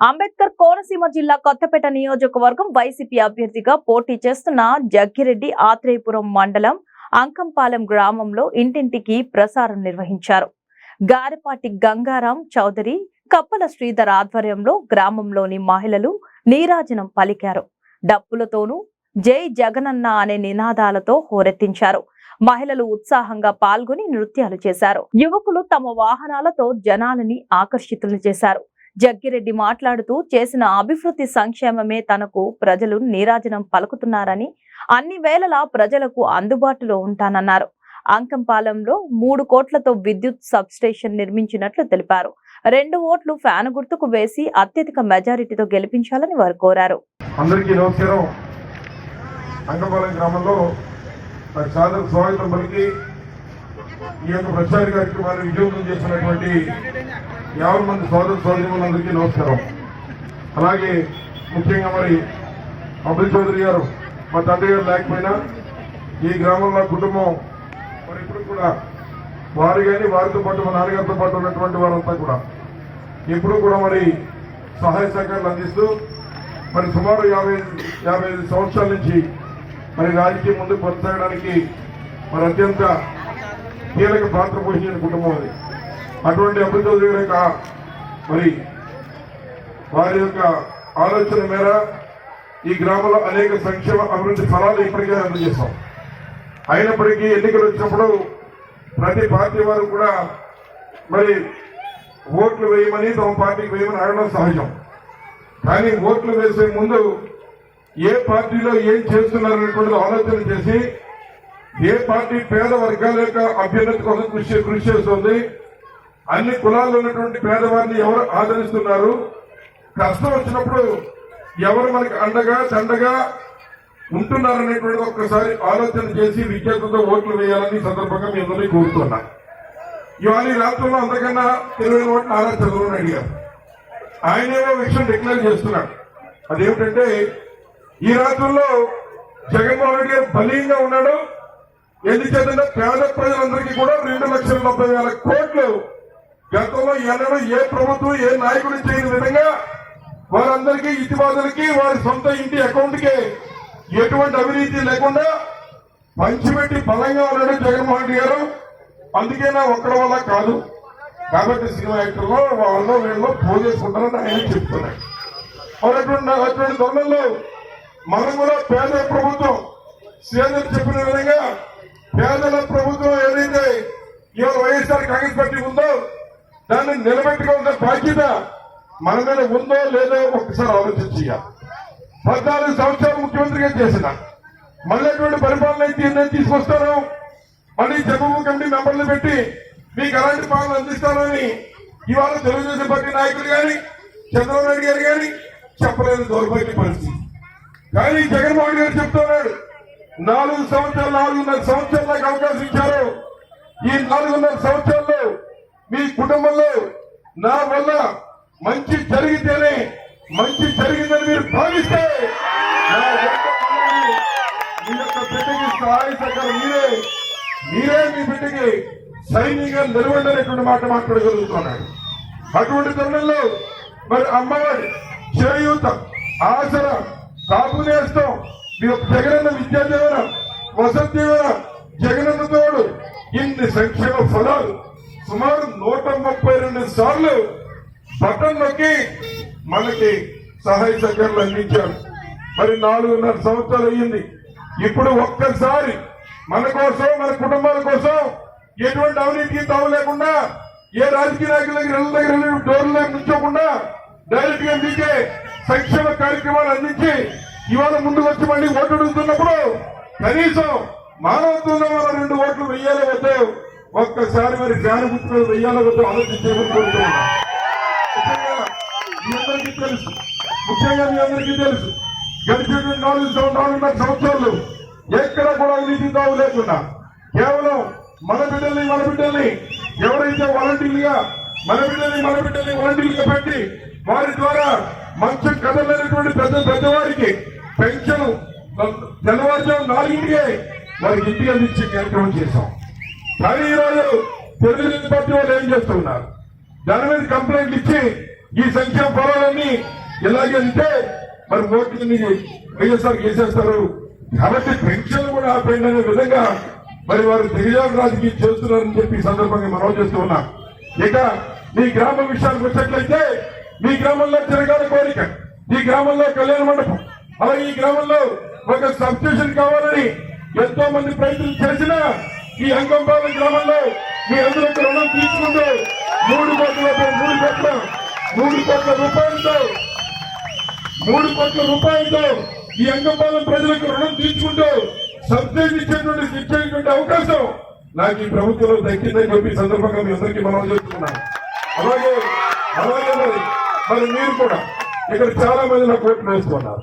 అంబేద్కర్ కోనసీమ జిల్లా కొత్తపేట నియోజకవర్గం వైసీపీ అభ్యర్థిగా పోటీ చేస్తున్న జగ్గిరెడ్డి ఆత్రేయపురం మండలం అంకంపాలెం గ్రామంలో ఇంటింటికి ప్రసారం నిర్వహించారు. గారిపాటి గంగారాం చౌదరి కప్పల శ్రీధర్ ఆధ్వర్యంలో గ్రామంలోని మహిళలు నీరాజనం పలికారు. డప్పులతోనూ జై జగనన్న అనే నినాదాలతో హోరెత్తించారు. మహిళలు ఉత్సాహంగా పాల్గొని నృత్యాలు చేశారు. యువకులు తమ వాహనాలతో జనాలని ఆకర్షితులు చేశారు. జగ్గిరెడ్డి మాట్లాడుతూ చేసిన అభివృద్ధి సంక్షేమమే తనకు ప్రజలు నీరాజనం పలుకుతున్నారని అన్ని వేళలా ప్రజలకు అందుబాటులో ఉంటానన్నారు. అంకంపాలెంలో మూడు కోట్లతో విద్యుత్ సబ్ స్టేషన్ నిర్మించినట్లు తెలిపారు. రెండు ఓట్లు ఫ్యాన్ గుర్తుకు వేసి అత్యధిక మెజారిటీతో గెలిపించాలని వారు కోరారు. అందరికీ నమస్కారం. గ్రామంలో స్వాగతం పలికి ఈ యొక్క ప్రచార కార్యక్రమాన్ని విజయవంతం చేసినటువంటి యాభై మంది సోదర సోదరులందరికీ నమస్కారం. అలాగే ముఖ్యంగా మరి అభిల్ చౌదరి గారు మా తండ్రి గారు లేకపోయినా ఈ గ్రామంలో కుటుంబం మరి ఇప్పుడు కూడా వారు కానీ వారితో పాటు మా నాన్నగారితో పాటు ఉన్నటువంటి వారంతా కూడా ఎప్పుడూ కూడా మరి సహాయ సహకారాలు అందిస్తూ మరి సుమారు యాభై యాభై ఐదు సంవత్సరాల నుంచి మరి రాజకీయం ముందుకు కొనసాగడానికి మరి అత్యంత కీలక పాత్ర పోషించిన కుటుంబం అది. అటువంటి అభివృద్ధి చౌదరి యొక్క మరి వారి యొక్క ఆలోచన మేర ఈ గ్రామంలో అనేక సంక్షేమ అభివృద్ధి ఫలాలు ఇప్పటికే అందజేస్తాం అయినప్పటికీ ఎన్నికలు వచ్చినప్పుడు ప్రతి పార్టీ వారు కూడా మరి ఓట్లు వేయమని తమ పార్టీకి వేయమని అడగడం సహజం. కానీ ఓట్లు వేసే ముందు ఏ పార్టీలో ఏం చేస్తున్నారనేటువంటిది ఆలోచన చేసి ఏ పార్టీ పేద వర్గాల యొక్క అభ్యున్నతి కోసం కృషి కృషి చేస్తుంది అన్ని కులాల్లో ఉన్నటువంటి పేదవారిని ఎవరు ఆదరిస్తున్నారు? కష్టం వచ్చినప్పుడు ఎవరు మనకి అండగా తండగా ఉంటున్నారనేటువంటి ఒక్కసారి ఆలోచన చేసి విజ్ఞతతో ఓట్లు వేయాలని సందర్భంగా మీ అందరినీ కోరుతున్నా. ఇవాళ ఈ రాష్ట్రంలో అంతకన్నా తెలివైన ఓట్లు నారా చంద్రబాబు నాయుడు గారు. ఆయనేమో విషయం డిక్లేర్ చేస్తున్నాడు. అదేమిటంటే ఈ రాష్ట్రంలో జగన్మోహన్ రెడ్డి గారు బలీయంగా ఉన్నాడు. ఎందుచేతంటే పేద ప్రజలందరికీ కూడా రెండు లక్షల డెబ్బై వేల కోట్లు గతంలో ఎన్నడూ ఏ ప్రభుత్వం ఏ నాయకుడు చేయని విధంగా వారందరికీ ఇతివాదులకి వారి సొంత ఇంటి అకౌంట్కి ఎటువంటి అవినీతి లేకుండా పంచిపెట్టి బలంగా ఉన్నాడు జగన్మోహన్ రెడ్డి గారు. అందుకే నా ఒక్కడి వల్ల కాదు. కాబట్టి సినిమా యాక్టర్లో వాళ్ళు వీళ్ళు పూజ చేసుకుంటారని ఆయన చెప్తున్నాడు అటువంటి అటువంటి తరుణంలో మనం కూడా పేద ప్రభుత్వం సీఎం చెప్పిన విధంగా పేదల ప్రభుత్వం ఏదైతే ఇవాళ వైఎస్ఆర్ కాంగ్రెస్ పార్టీ ఉందో దాన్ని నిలబెట్టుకోవాల్సిన బాధ్యత మన మీద ఉందో లేదో ఒకసారి ఆలోచించాలి పద్నాలుగు సంవత్సరాలు ముఖ్యమంత్రిగా చేసిన మళ్ళీ అటువంటి పరిపాలన అయితే నేను తీసుకొస్తాను మళ్ళీ జగన్మోహన్ కమిటీ మెంబర్లు పెట్టి మీకు ఎలాంటి పాలన అందిస్తానని ఇవాళ తెలుగుదేశం పార్టీ నాయకులు కానీ చంద్రబాబు నాయుడు గారు కానీ చెప్పలేని దౌర్భాగ్య పరిస్థితి. కానీ జగన్మోహన్ గారు చెప్తున్నాడు నాలుగు సంవత్సరాలు నాలుగున్నర సంవత్సరాలు అవకాశం ఇచ్చారు. ఈ నాలుగున్నర సంవత్సరాల్లో మీ కుటుంబంలో నా వల్ల మంచి జరిగితేనే మంచి జరిగిందని మీరు భావిస్తే మీ యొక్క బిడ్డకి సహాయ సహకారం మీరే మీరే మీ బిడ్డకి సైనికంగా నిలబడలేటువంటి మాట మాట్లాడగలుగుతున్నాడు. అటువంటి తరుణంలో మరి అమ్మవారి చేయూత ఆసర కాపు నేస్తం మీ యొక్క జగనన్న విద్యాదేవన దీవెన జగనన్న తోడు ఇన్ని సంక్షేమ ఫలాలు సుమారు నూట ముప్పై రెండు సార్లు బటన్ నొక్కి మనకి సహాయ సహకారాలు అందించారు. మరి నాలుగున్నర సంవత్సరాలు అయ్యింది. ఇప్పుడు ఒక్కసారి మన కోసం మన కుటుంబాల కోసం ఎటువంటి అవినీతికి తావు లేకుండా ఏ రాజకీయ నాయకుల దగ్గర ఇళ్ళ దగ్గర డోర్ల దగ్గర నుంచోకుండా డైరెక్ట్గా అందించే సంక్షేమ కార్యక్రమాలు అందించి ఇవాళ ముందుకు వచ్చి మళ్ళీ ఓటు అడుగుతున్నప్పుడు కనీసం మానవత్వంలో మనం రెండు ఓట్లు వెయ్యాలి వద్దు. ఒక్కసారి మరి జ్ఞాన గుర్తులు వెయ్యాలి వద్దు ఆలోచించేమని కోరుతున్నాను మీ అందరికీ తెలుసు. ముఖ్యంగా మీ అందరికీ తెలుసు. గడిచిన నాలుగు నాలుగున్నర సంవత్సరాలు ఎక్కడ కూడా అవినీతి తావు లేకుండా కేవలం మన బిడ్డల్ని మన బిడ్డల్ని ఎవరైతే వాలంటీర్లుగా మన బిడ్డల్ని మన బిడ్డల్ని వాలంటీర్లుగా పెట్టి వారి ద్వారా మంచం కదలైనటువంటి పెద్ద పెద్దవారికి పెన్షన్ తెల్లవారుజాము నాలుగింటికే వారికి ఇంటికి అందించే కార్యక్రమం చేశాం. కానీ ఈరోజు తెలుగుదేశం పార్టీ వాళ్ళు ఏం చేస్తున్నారు? దాని మీద కంప్లైంట్ ఇచ్చి ఈ సంక్షేమ పొలాలన్నీ ఇలాగే ఉంటే మరి ఓట్లని వైఎస్ఆర్ చేసేస్తారు. కాబట్టి పెన్షన్లు కూడా ఆపేయండి అనే విధంగా మరి వారు దిగజారు రాజకీయం చేస్తున్నారని చెప్పి ఈ సందర్భంగా మనం చేస్తూ ఉన్నాం. ఇక మీ గ్రామ విషయానికి వచ్చినట్లయితే మీ గ్రామంలో తిరగాల కోరిక ఈ గ్రామంలో కళ్యాణ మండపం అలాగే ఈ గ్రామంలో ఒక సబ్స్టేషన్ కావాలని ఎంతో మంది ప్రయత్నం చేసినా ఈ అంకంపాలెం గ్రామంలో మీ అందరికీ రుణం తీసుకుంటే మూడు కోట్ల మూడు కోట్ల మూడు కోట్ల రూపాయలతో మూడు కోట్ల రూపాయలతో ఈ అంకంపాలెం ప్రజలకు రుణం తీర్చుకుంటూ సబ్సిడీ ఇచ్చేటువంటి ఇచ్చేటువంటి అవకాశం నాకు ఈ ప్రభుత్వంలో దక్కిందని చెప్పి సందర్భంగా మీ అందరికీ మనం చేస్తున్నాను. అలాగే అలాగే మరి మరి మీరు కూడా ఇక్కడ చాలా మంది నాకు ఓట్లు వేసుకున్నారు.